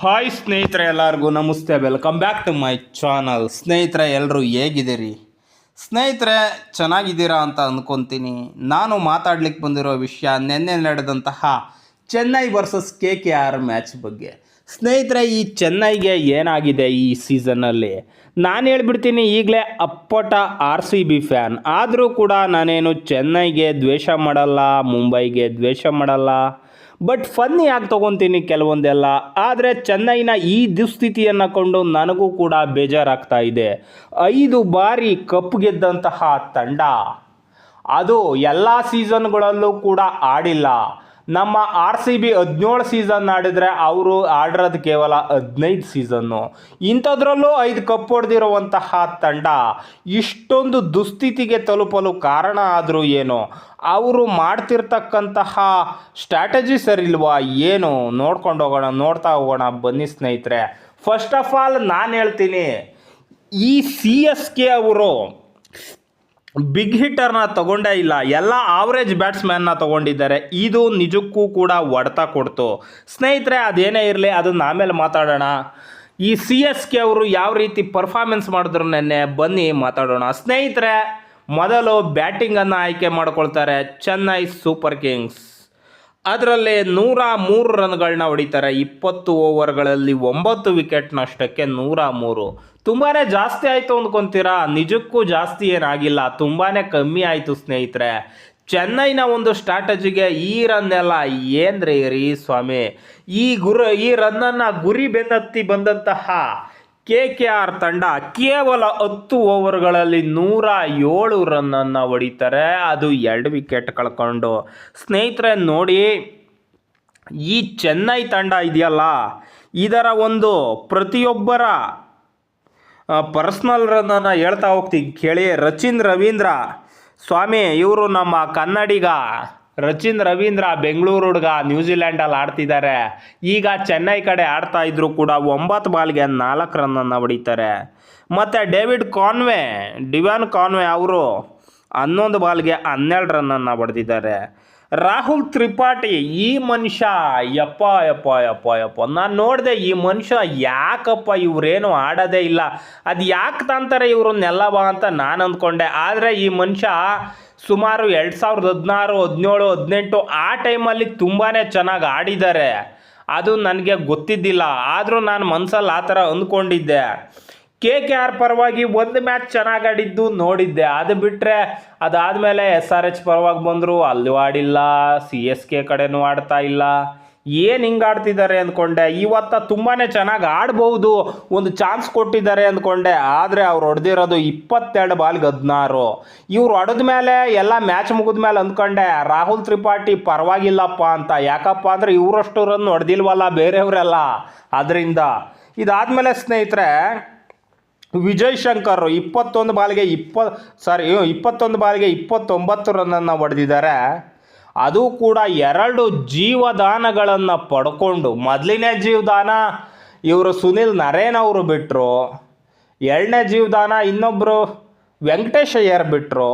Hi ಸ್ನೇಹಿತರೆ ಎಲ್ಲರಿಗೂ ನಮಸ್ತೆ welcome back to my channel ಸ್ನೇಹಿತರೆ ಎಲ್ಲರೂ ಹೇಗಿದ್ದೀರಿ? ಸ್ನೇಹಿತರೆ, ಚೆನ್ನಾಗಿದ್ದೀರಾ ಅಂತ ಅಂದ್ಕೊತೀನಿ ನಾನು ಮಾತಾಡ್ಲಿಕ್ಕೆ ಬಂದಿರೋ ವಿಷಯ ನಿನ್ನೆ ನಡೆದಂತಹ Chennai versus K K R match ಬಗ್ಗೆ. ಸ್ನೇಹಿತರೆ, ಈ ಚೆನ್ನೈಗೆ ಏನಾಗಿದೆ ಈ ಸೀಸನ್ನಲ್ಲಿ ನಾನು ಹೇಳ್ಬಿಡ್ತೀನಿ, ಈಗಲೇ ಅಪ್ಪಟ ಆರ್ ಸಿ ಬಿ ಫ್ಯಾನ್ ಆದರೂ ಕೂಡ ನಾನೇನು ಚೆನ್ನೈಗೆ ದ್ವೇಷ ಮಾಡಲ್ಲ, ಮುಂಬೈಗೆ ದ್ವೇಷ ಮಾಡಲ್ಲ? ಬಟ್ ಫನ್ ಯಾಕೆ ತೊಗೊತೀನಿ ಕೆಲವೊಂದೆಲ್ಲ. ಆದರೆ ಚೆನ್ನೈನ ಈ ದುಸ್ಥಿತಿಯನ್ನು ಕೊಂಡು ನನಗೂ ಕೂಡ ಬೇಜಾರಾಗ್ತಾ ಇದೆ. ಐದು ಬಾರಿ ಕಪ್ ಗೆದ್ದಂತಹ ತಂಡ. ಅದು ಎಲ್ಲ ಸೀಸನ್ಗಳಲ್ಲೂ ಕೂಡ ಆಡಿಲ್ಲ. ನಮ್ಮ ಆರ್ ಸಿ ಬಿ ಹದಿನೇಳು ಸೀಸನ್ ಆಡಿದರೆ ಅವರು ಆಡಿರೋದು ಕೇವಲ ಹದಿನೈದು ಸೀಸನ್ನು ಇಂಥದ್ರಲ್ಲೂ ಐದು ಕಪ್ ಹೊಡೆದಿರುವಂತಹ ತಂಡ ಇಷ್ಟೊಂದು ದುಸ್ಥಿತಿಗೆ ತಲುಪಲು ಕಾರಣ ಆದರೂ ಏನು? ಅವರು ಮಾಡ್ತಿರ್ತಕ್ಕಂತಹ ಸ್ಟ್ರಾಟಜಿ ಸರಿಲ್ವಾ ಏನು? ನೋಡ್ಕೊಂಡು ಹೋಗೋಣ, ನೋಡ್ತಾ ಹೋಗೋಣ. ಬನ್ನಿ ಸ್ನೇಹಿತರೆ. ಫಸ್ಟ್ ಆಫ್ ಆಲ್ ನಾನು ಹೇಳ್ತೀನಿ, ಈ ಸಿ ಎಸ್ ಕೆ ಅವರು ಬಿಗ್ ಹಿಟ್ಟರ್ನ ತಗೊಂಡೇ ಇಲ್ಲ. ಎಲ್ಲ ಆವ್ರೇಜ್ ಬ್ಯಾಟ್ಸ್ಮ್ಯಾನ್ನ ತಗೊಂಡಿದ್ದಾರೆ. ಇದು ನಿಜಕ್ಕೂ ಕೂಡ ಹೊಡೆತ ಕೊಡ್ತು. ಸ್ನೇಹಿತರೆ, ಅದೇನೇ ಇರಲಿ, ಅದನ್ನ ಆಮೇಲೆ ಮಾತಾಡೋಣ. ಈ ಸಿ ಎಸ್ ಕೆ ಅವರು ಯಾವ ರೀತಿ ಪರ್ಫಾರ್ಮೆನ್ಸ್ ಮಾಡಿದ್ರು ನೆನ್ನೆ? ಬನ್ನಿ, ಮಾತಾಡೋಣ. ಸ್ನೇಹಿತರೆ, ಮೊದಲು ಬ್ಯಾಟಿಂಗನ್ನು ಆಯ್ಕೆ ಮಾಡ್ಕೊಳ್ತಾರೆ ಚೆನ್ನೈ ಸೂಪರ್ ಕಿಂಗ್ಸ್. ಅದರಲ್ಲಿ ನೂರ ಮೂರು ರನ್ಗಳನ್ನ ಹೊಡಿತಾರೆ. ಇಪ್ಪತ್ತು ಓವರ್ಗಳಲ್ಲಿ ಒಂಬತ್ತು ವಿಕೆಟ್ ನಷ್ಟಕ್ಕೆ ನೂರ ಮೂರು. ತುಂಬಾ ಜಾಸ್ತಿ ಆಯಿತು ಅಂದ್ಕೊತೀರಾ? ನಿಜಕ್ಕೂ ಜಾಸ್ತಿ ಏನಾಗಿಲ್ಲ. ತುಂಬಾ ಕಮ್ಮಿ ಆಯಿತು ಸ್ನೇಹಿತರೆ. ಚೆನ್ನೈನ ಒಂದು ಸ್ಟ್ರಾಟಜಿಗೆ ಈ ರನ್ನೆಲ್ಲ ಏನ್ರಿ, ರೀ ಸ್ವಾಮಿ? ಈ ಗುರು, ಈ ರನ್ನನ್ನು ಗುರಿ ಬೆನ್ನತ್ತಿ ಬಂದಂತಹ ಕೆ ಕೆ ಆರ್ ತಂಡ ಕೇವಲ ಹತ್ತು ಓವರ್ಗಳಲ್ಲಿ ನೂರ ಏಳು ರನ್ನನ್ನು ಹೊಡಿತಾರೆ. ಅದು ಎರಡು ವಿಕೆಟ್ ಕಳ್ಕೊಂಡು. ಸ್ನೇಹಿತರೆ, ನೋಡಿ, ಈ ಚೆನ್ನೈ ತಂಡ ಇದೆಯಲ್ಲ? ಇದರ ಒಂದು ಪ್ರತಿಯೊಬ್ಬರ ಪರ್ಸ್ನಲ್ ರನ್ನನ್ನು ಹೇಳ್ತಾ ಹೋಗ್ತೀನಿ. ಕೇಳಿ, ರಚಿನ್ ರವೀಂದ್ರ. ಸ್ವಾಮಿ, ಇವರು ನಮ್ಮ ಕನ್ನಡಿಗ. ರಚಿನ್ ರವೀಂದ್ರ ಬೆಂಗಳೂರು ಹುಡುಗ ನ್ಯೂಜಿಲ್ಯಾಂಡಲ್ಲಿ ಆಡ್ತಿದ್ದಾರೆ ಈಗ ಚೆನ್ನೈ ಕಡೆ ಆಡ್ತಾ ಇದ್ರು ಕೂಡ ಒಂಬತ್ತು ಬಾಲ್ಗೆ ನಾಲ್ಕು ರನ್ನನ್ನು ಹೊಡಿತಾರೆ. ಮತ್ತು ಡೇವಿಡ್ ಕಾನ್ವೆ ಡಿವಾನ್ ಕಾನ್ವೆ ಅವರು ಹನ್ನೊಂದು ಬಾಲ್ಗೆ ಹನ್ನೆರಡು ರನ್ನನ್ನು ಹೊಡೆದಿದ್ದಾರೆ. ರಾಹುಲ್ ತ್ರಿಪಾಠಿ, ಈ ಮನುಷ್ಯ, ಯಪ್ಪ ಯಪ್ಪ ಯಪ್ಪ ಯಪ್ಪ. ನಾನು ನೋಡಿದೆ ಈ ಮನುಷ್ಯ ಯಾಕಪ್ಪ ಇವರೇನು ಆಡೋದೇ ಇಲ್ಲ. ಅದು ಯಾಕೆ ತಂತಾರೆ ಬಾ ಅಂತ ನಾನು ಅಂದ್ಕೊಂಡೆ. ಆದರೆ ಈ ಮನುಷ್ಯ ಸುಮಾರು ಎರಡು ಸಾವಿರದ ಹದಿನಾರು, ಹದಿನೇಳು, ಹದಿನೆಂಟು ಆ ಟೈಮಲ್ಲಿ ತುಂಬಾ ಚೆನ್ನಾಗಿ ಆಡಿದ್ದಾರೆ. ಅದು ನನಗೆ ಗೊತ್ತಿದ್ದಿಲ್ಲ. ಆದರೂ ನಾನು ಮನಸ್ಸಲ್ಲಿ ಆ ಥರ ಅಂದ್ಕೊಂಡಿದ್ದೆ. ಕೆ ಕೆ ಆರ್ ಪರವಾಗಿ ಒಂದು ಮ್ಯಾಚ್ ಚೆನ್ನಾಗಿ ಆಡಿದ್ದು ನೋಡಿದ್ದೆ. ಅದು ಬಿಟ್ಟರೆ ಅದಾದಮೇಲೆ ಎಸ್ ಆರ್ ಎಚ್ ಪರವಾಗಿ ಬಂದರು ಅಲ್ಲೂ ಆಡಿಲ್ಲ. ಸಿ ಎಸ್ ಕೆ ಕಡೆನೂ ಆಡ್ತಾ ಇಲ್ಲ. ಏನು ಹಿಂಗಾಡ್ತಿದ್ದಾರೆ ಅಂದ್ಕೊಂಡೆ? ಇವತ್ತ ತುಂಬಾ ಚೆನ್ನಾಗಿ ಆಡ್ಬೋದು ಒಂದು ಚಾನ್ಸ್ ಕೊಟ್ಟಿದ್ದಾರೆ ಅಂದ್ಕೊಂಡೆ. ಆದರೆ ಅವ್ರು ಹೊಡೆದಿರೋದು ಇಪ್ಪತ್ತೆರಡು ಬಾಲ್ಗೆ ಹದಿನಾರು ಇವ್ರು ಹೊಡೆದ ಮೇಲೆ ಎಲ್ಲ ಮ್ಯಾಚ್ ಮುಗಿದ ಮೇಲೆ ಅಂದ್ಕೊಂಡೆ, ರಾಹುಲ್ ತ್ರಿಪಾಠಿ ಪರವಾಗಿಲ್ಲಪ್ಪ ಅಂತ. ಯಾಕಪ್ಪ ಅಂದರೆ ಇವರಷ್ಟು ರನ್ ಹೊಡೆದಿಲ್ವಲ್ಲ ಬೇರೆಯವರೆಲ್ಲ. ಅದರಿಂದ ಇದಾದಮೇಲೆ ಸ್ನೇಹಿತರೆ, ವಿಜಯ್ ಶಂಕರ್ ಇಪ್ಪತ್ತೊಂದು ಬಾಲ್ಗೆ ಇಪ್ಪ ಸಾರಿ ಇಪ್ಪತ್ತೊಂದು ಬಾಲ್ಗೆ ಇಪ್ಪತ್ತೊಂಬತ್ತು ರನ್ನನ್ನು ಹೊಡೆದಿದ್ದಾರೆ. ಅದು ಕೂಡ ಎರಡು ಜೀವದಾನಗಳನ್ನು ಪಡ್ಕೊಂಡು. ಮೊದಲನೇ ಜೀವದಾನ ಇವರು ಸುನಿಲ್ ನರೇನ್ ಅವರು ಬಿಟ್ಟರು ಎರಡನೇ ಜೀವದಾನ ಇನ್ನೊಬ್ಬರು ವೆಂಕಟೇಶಯ್ಯರ್ ಬಿಟ್ಟರು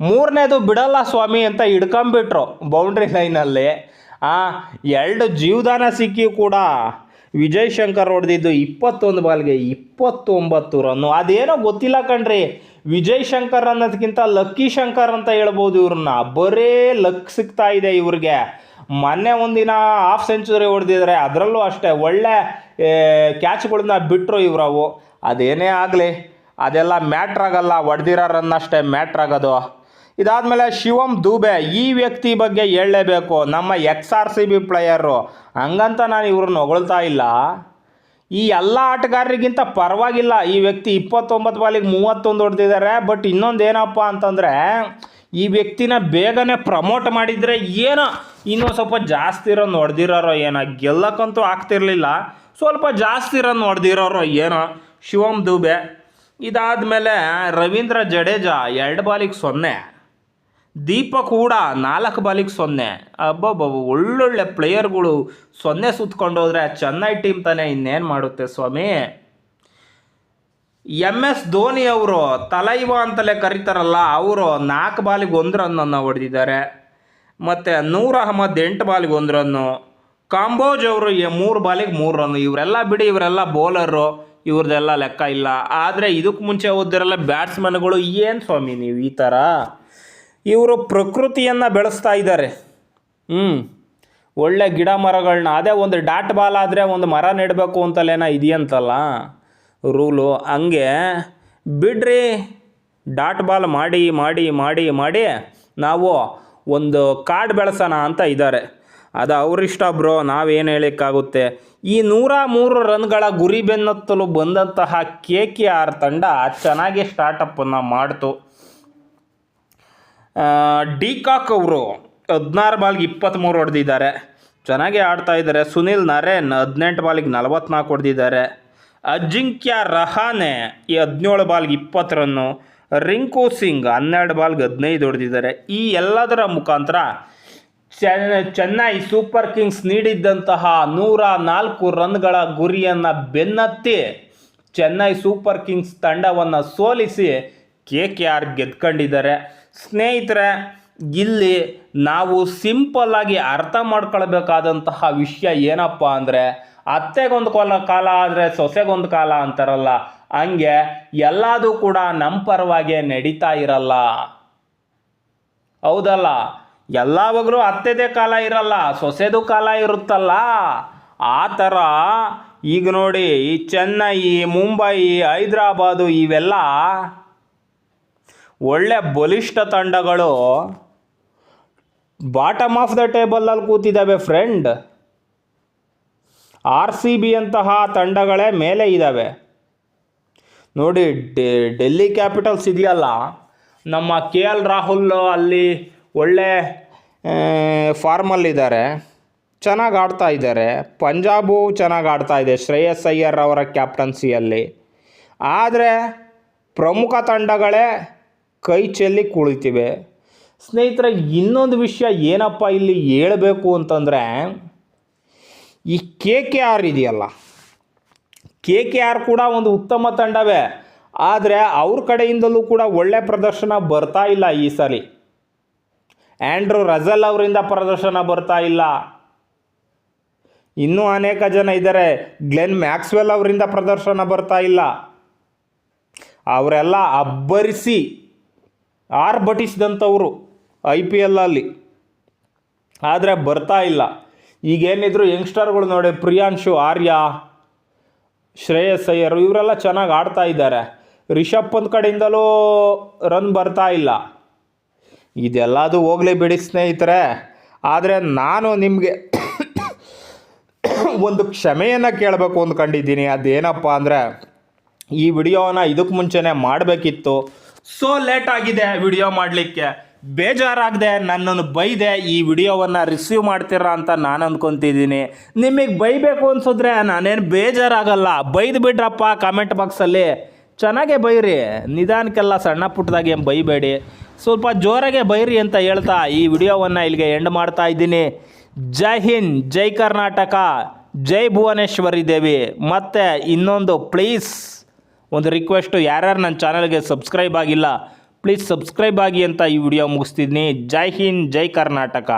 ಮೂರನೇದು ಬಿಡಲ್ಲ ಸ್ವಾಮಿ ಅಂತ ಹಿಡ್ಕೊಂಬಿಟ್ರು ಬೌಂಡ್ರಿ ಲೈನಲ್ಲಿ ಆ, ಎರಡು ಜೀವದಾನ ಸಿಕ್ಕಿ ಕೂಡ ವಿಜಯ್ ಶಂಕರ್ ಹೊಡೆದಿದ್ದು ಇಪ್ಪತ್ತೊಂದು ಬಾಲ್ಗೆ ಇಪ್ಪತ್ತೊಂಬತ್ತು ರನ್ನು. ಅದೇನೋ ಗೊತ್ತಿಲ್ಲ ಕಣ್ರಿ. ವಿಜಯ್ ಶಂಕರ್ ಅನ್ನೋದಕ್ಕಿಂತ ಲಕ್ಕಿ ಶಂಕರ್ ಅಂತ ಹೇಳ್ಬೋದು ಇವ್ರನ್ನ. ಬರೇ ಲಕ್ ಸಿಗ್ತಾ ಇದೆ ಇವ್ರಿಗೆ. ಮೊನ್ನೆ ಒಂದಿನ ಹಾಫ್ ಸೆಂಚುರಿ ಹೊಡೆದಿದ್ರೆ ಅದರಲ್ಲೂ ಅಷ್ಟೇ. ಒಳ್ಳೆ ಕ್ಯಾಚ್ಗಳನ್ನ ಬಿಟ್ಟರು ಇವ್ರವು. ಅದೇನೇ ಆಗಲಿ. ಅದೆಲ್ಲ ಮ್ಯಾಟ್ರ್ ಆಗಲ್ಲ. ಹೊಡೆದಿರೋ ರನ್ ಅಷ್ಟೇ ಮ್ಯಾಟ್ರ್ ಆಗೋದು. ಇದಾದಮೇಲೆ ಶಿವಂ ದೂಬೆ, ಈ ವ್ಯಕ್ತಿ ಬಗ್ಗೆ ಹೇಳಲೇಬೇಕು. ನಮ್ಮ ex R C B player ಹಂಗಂತ ನಾನು ಇವ್ರನ್ನ ಹೊಗಳ್ತಾ ಇಲ್ಲ. ಈ ಎಲ್ಲ ಆಟಗಾರರಿಗಿಂತ ಪರವಾಗಿಲ್ಲ. ಈ ವ್ಯಕ್ತಿ ಇಪ್ಪತ್ತೊಂಬತ್ತು ಬಾಲಿಗೆ ಮೂವತ್ತೊಂದು ಹೊಡೆದಿದ್ದಾರೆ. ಬಟ್ ಇನ್ನೊಂದು ಏನಪ್ಪ ಅಂತಂದರೆ, ಈ ವ್ಯಕ್ತಿನ ಬೇಗನೆ ಪ್ರಮೋಟ್ ಮಾಡಿದರೆ ಏನೋ? ಇನ್ನೂ ಸ್ವಲ್ಪ ಜಾಸ್ತಿ ರನ್ ಹೊಡೆದಿರೋರೋ ಏನೋ? ಗೆಲ್ಲಕ್ಕಂತೂ ಆಗ್ತಿರ್ಲಿಲ್ಲ. ಸ್ವಲ್ಪ ಜಾಸ್ತಿ ರನ್ ಹೊಡೆದಿರೋರೋ ಏನೋ? ಶಿವಮ್ ದೂಬೆ. ಇದಾದಮೇಲೆ ರವೀಂದ್ರ ಜಡೇಜಾ, ಎರಡು ಬಾಲಿಗೆ ಸೊನ್ನೆ. ದೀಪಕ್ ಕೂಡ ನಾಲ್ಕು ಬಾಲಿಗೆ ಸೊನ್ನೆ. ಅಬ್ಬಬ್ಬ ಒಳ್ಳೊಳ್ಳೆ ಪ್ಲೇಯರ್ಗಳು ಸೊನ್ನೆ ಸುತ್ತಕೊಂಡೋದ್ರೆ ಚೆನ್ನೈ ಟೀಮ್ ತಾನೇ ಇನ್ನೇನು ಮಾಡುತ್ತೆ ಸ್ವಾಮಿ? ಎಂ ಎಸ್ ಧೋನಿ ಅವರು ತಲೈವ ಅಂತಲೇ ಕರೀತಾರಲ್ಲ, ಅವರು ನಾಲ್ಕು ಬಾಲಿಗೆ ಒಂದು ರನ್ನನ್ನು ಹೊಡೆದಿದ್ದಾರೆ. ಮತ್ತು ನೂರ್ ಅಹಮದ್ ಎಂಟು ಬಾಲಿಗೆ ಒಂದು ರನ್ನು. ಕಾಂಬೋಜ್ ಅವರು ಮೂರು ಬಾಲಿಗೆ ಮೂರು ರನ್ನು. ಇವರೆಲ್ಲ ಬಿಡಿ, ಇವರೆಲ್ಲ ಬೌಲರು ಇವ್ರದ್ದೆಲ್ಲ ಲೆಕ್ಕ ಇಲ್ಲ. ಆದರೆ ಇದಕ್ಕೆ ಮುಂಚೆ ಓದಿರಲ್ಲ ಬ್ಯಾಟ್ಸ್ಮನ್ಗಳು. ಏನು ಸ್ವಾಮಿ ನೀವು ಈ ಥರ ಇವರು ಪ್ರಕೃತಿಯನ್ನು ಬೆಳೆಸ್ತಾ ಇದ್ದಾರೆ. ಹ್ಞೂ ಒಳ್ಳೆ ಗಿಡ ಮರಗಳನ್ನ ಅದೇ ಒಂದು ಡಾಟ್ ಬಾಲ್ ಆದರೆ ಒಂದು ಮರ ನೆಡಬೇಕು ಅಂತಲೇನ ಇದೆಯಂತಲ್ಲ? ರೂಲು. ಹಂಗೆ ಬಿಡ್ರಿ, ಡಾಟ್ ಬಾಲ್ ಮಾಡಿ ಮಾಡಿ ಮಾಡಿ ಮಾಡಿ ನಾವು ಒಂದು ಕಾಡು ಬೆಳೆಸೋಣ ಅಂತ ಇದ್ದಾರೆ. ಅದು ಅವರಿಷ್ಟ ಬ್ರೋ, ನಾವೇನು ಹೇಳೋಕ್ಕಾಗುತ್ತೆ? ಈ ನೂರ ಮೂರು ರನ್ಗಳ ಗುರಿ ಬೆನ್ನತ್ತಲು ಬಂದಂತಹ ಕೆ ಕೆ ಆರ್ ತಂಡ ಚೆನ್ನಾಗಿ ಸ್ಟಾರ್ಟಪ್ಪನ್ನು ಮಾಡ್ತು. ಡಿಕಾಕ್ ಅವರು ಹದಿನಾರು ಬಾಲ್ಗೆ ಇಪ್ಪತ್ತ್ಮೂರು ಹೊಡೆದಿದ್ದಾರೆ. ಚೆನ್ನಾಗಿ ಆಡ್ತಾ ಇದ್ದಾರೆ. ಸುನಿಲ್ ನರೇನ್ ಹದಿನೆಂಟು ಬಾಲಿಗೆ ನಲವತ್ನಾಲ್ಕು ಹೊಡೆದಿದ್ದಾರೆ. ಅಜಿಂಕ್ಯ ರಹಾನೆ ಈ ಹದಿನೇಳು ಬಾಲ್ಗೆ ಇಪ್ಪತ್ತು ರನ್ನು. ರಿಂಕು ಸಿಂಗ್ ಹನ್ನೆರಡು ಬಾಲ್ಗೆ ಹದಿನೈದು ಹೊಡೆದಿದ್ದಾರೆ. ಈ ಎಲ್ಲದರ ಮುಖಾಂತರ ಚೆನ್ನ, ಚೆನ್ನೈ ಸೂಪರ್ ಕಿಂಗ್ಸ್ ನೀಡಿದ್ದಂತಹ ನೂರ ನಾಲ್ಕು ರನ್ಗಳ ಗುರಿಯನ್ನು ಬೆನ್ನತ್ತಿ ಚೆನ್ನೈ ಸೂಪರ್ ಕಿಂಗ್ಸ್ ತಂಡವನ್ನು ಸೋಲಿಸಿ ಕೆ ಕೆ ಆರ್ ಗೆದ್ಕೊಂಡಿದ್ದಾರೆ. ಸ್ನೇಹಿತರೆ, ಇಲ್ಲಿ ನಾವು ಸಿಂಪಲ್ ಆಗಿ ಅರ್ಥ ಮಾಡ್ಕೊಳ್ಬೇಕಾದಂತಹ ವಿಷಯ ಏನಪ್ಪ ಅಂದರೆ, ಅತ್ತೆಗೊಂದು ಕೊಲ, ಕಾಲ ಆದರೆ ಸೊಸೆಗೊಂದು ಕಾಲ ಅಂತಾರಲ್ಲ, ಹಂಗೆ ಎಲ್ಲದೂ ಕೂಡ ನಮ್ಮ ಪರವಾಗಿ ನಡೀತಾ ಇರಲ್ಲ. ಹೌದಲ್ಲ? ಎಲ್ಲವಾಗಲೂ ಅತ್ತೆದೇ ಕಾಲ ಇರಲ್ಲ, ಸೊಸೆದು ಕಾಲ ಇರುತ್ತಲ್ಲ. ಆ ಥರ ಈಗ ನೋಡಿ ಚೆನ್ನೈ, ಮುಂಬೈ, ಹೈದ್ರಾಬಾದು ಇವೆಲ್ಲ ಒಳ್ಳೆ ಬಲಿಷ್ಠ ತಂಡಗಳು ಬಾಟಮ್ ಆಫ್ ದ ಟೇಬಲಲ್ಲಿ ಕೂತಿದ್ದಾವೆ ಫ್ರೆಂಡ್. ಆರ್ ಸಿ ಬಿ ಅಂತಹ ತಂಡಗಳೇ ಮೇಲೆ ಇದ್ದಾವೆ. ನೋಡಿ ಡೆಲ್ಲಿ ಕ್ಯಾಪಿಟಲ್ಸ್ ಇದೆಯಲ್ಲ, ನಮ್ಮ ಕೆ ಎಲ್ ರಾಹುಲ್ ಅಲ್ಲಿ ಒಳ್ಳೆ ಫಾರ್ಮಲ್ಲಿದ್ದಾರೆ ಚೆನ್ನಾಗಿ ಆಡ್ತಾ ಇದ್ದಾರೆ. ಪಂಜಾಬು ಚೆನ್ನಾಗಿ ಆಡ್ತಾ ಇದೆ, ಶ್ರೇಯಸ್ ಅಯ್ಯರ್ ಅವರ ಕ್ಯಾಪ್ಟನ್ಸಿಯಲ್ಲಿ. ಆದರೆ ಪ್ರಮುಖ ತಂಡಗಳೇ ಕೈ ಚೆಲ್ಲಿ ಕುಳಿತಿವೆ. ಸ್ನೇಹಿತರೆ, ಇನ್ನೊಂದು ವಿಷಯ ಏನಪ್ಪ ಇಲ್ಲಿ ಹೇಳಬೇಕು ಅಂತಂದರೆ, ಈ ಕೆ ಕೆ ಆರ್ ಇದೆಯಲ್ಲ. ಕೆ ಕೆ ಆರ್ ಕೂಡ ಒಂದು ಉತ್ತಮ ತಂಡವೇ. ಆದರೆ ಅವ್ರ ಕಡೆಯಿಂದಲೂ ಕೂಡ ಒಳ್ಳೆ ಪ್ರದರ್ಶನ ಬರ್ತಾ ಇಲ್ಲ ಈ ಸಲ. ಆ್ಯಂಡ್ರೂ ರಜಲ್ ಅವರಿಂದ ಪ್ರದರ್ಶನ ಬರ್ತಾ ಇಲ್ಲ. ಇನ್ನೂ ಅನೇಕ ಜನ ಇದ್ದಾರೆ. ಗ್ಲೆನ್ ಮ್ಯಾಕ್ಸ್ವೆಲ್ ಅವರಿಂದ ಪ್ರದರ್ಶನ ಬರ್ತಾ ಇಲ್ಲ. ಅವರೆಲ್ಲ ಅಬ್ಬರಿಸಿ ಆರ್ಭಟಿಸಿದಂಥವ್ರು ಐ ಪಿ ಎಲ್ಲಲ್ಲಿ ಆದರೆ ಬರ್ತಾ ಇಲ್ಲ. ಈಗೇನಿದ್ರು ಯಂಗ್ಸ್ಟರ್ಗಳು ನೋಡಿ, ಪ್ರಿಯಾಂಶು, ಆರ್ಯ, ಶ್ರೇಯಸ್ ಅಯ್ಯರ್ ಇವರೆಲ್ಲ ಚೆನ್ನಾಗಿ ಆಡ್ತಾ ಇದ್ದಾರೆ. ರಿಷಬ್ ಪಂತ್ ಕಡೆಯಿಂದಲೂ ರನ್ ಬರ್ತಾ ಇಲ್ಲ. ಇದೆಲ್ಲದು ಹೋಗಲಿ ಬಿಡಿ ಸ್ನೇಹಿತರೆ. ಆದರೆ ನಾನು ನಿಮಗೆ ಒಂದು ಕ್ಷಮೆಯನ್ನು ಕೇಳಬೇಕು ಅಂದ್ಕೊಂಡಿದ್ದೀನಿ. ಅದೇನಪ್ಪ ಅಂದರೆ, ಈ ವಿಡಿಯೋನ ಇದಕ್ಕೆ ಮುಂಚೆನೇ ಮಾಡಬೇಕಿತ್ತು. ಸೋ ಲೇಟ್ ಆಗಿದೆ ವಿಡಿಯೋ ಮಾಡಲಿಕ್ಕೆ. ಬೇಜಾರಾಗದೆ, ನನ್ನನ್ನು ಬೈದೆ, ಈ ವಿಡಿಯೋವನ್ನು ರಿಸೀವ್ ಮಾಡ್ತೀರಾ ಅಂತ ನಾನು ಅಂದ್ಕೊತಿದ್ದೀನಿ ನಿಮಗೆ ಬೈಬೇಕು ಅನ್ಸಿದ್ರೆ ನಾನೇನು ಬೇಜಾರಾಗಲ್ಲ. ಬೈದು ಬಿಡ್ರಪ್ಪ ಕಾಮೆಂಟ್ ಬಾಕ್ಸಲ್ಲಿ ಚೆನ್ನಾಗೇ ಬೈರಿ. ನಿಧಾನಕ್ಕೆಲ್ಲ ಸಣ್ಣ ಪುಟ್ಟದಾಗಿ ಏನು ಬೈಬೇಡಿ. ಸ್ವಲ್ಪ ಜೋರಾಗೆ ಬೈರಿ ಅಂತ ಹೇಳ್ತಾ ಈ ವಿಡಿಯೋವನ್ನು ಇಲ್ಲಿಗೆ ಎಂಡ್ ಮಾಡ್ತಾ ಇದ್ದೀನಿ. ಜೈ ಹಿಂದ್, ಜೈ ಕರ್ನಾಟಕ, ಜೈ ಭುವನೇಶ್ವರಿ ದೇವಿ. ಮತ್ತು ಇನ್ನೊಂದು ಪ್ಲೀಸ್ ಒಂದು ರಿಕ್ವೆಸ್ಟು ಯಾರ್ಯಾರು ನನ್ನ ಚಾನಲ್ಗೆ ಸಬ್ಸ್ಕ್ರೈಬ್ ಆಗಿಲ್ಲ ಪ್ಲೀಸ್ ಸಬ್ಸ್ಕ್ರೈಬ್ ಆಗಿ ಅಂತ ಈ ವಿಡಿಯೋ ಮುಗಿಸ್ತಿದ್ದೀನಿ ಜೈ ಹಿಂದ್, ಜೈ ಕರ್ನಾಟಕ.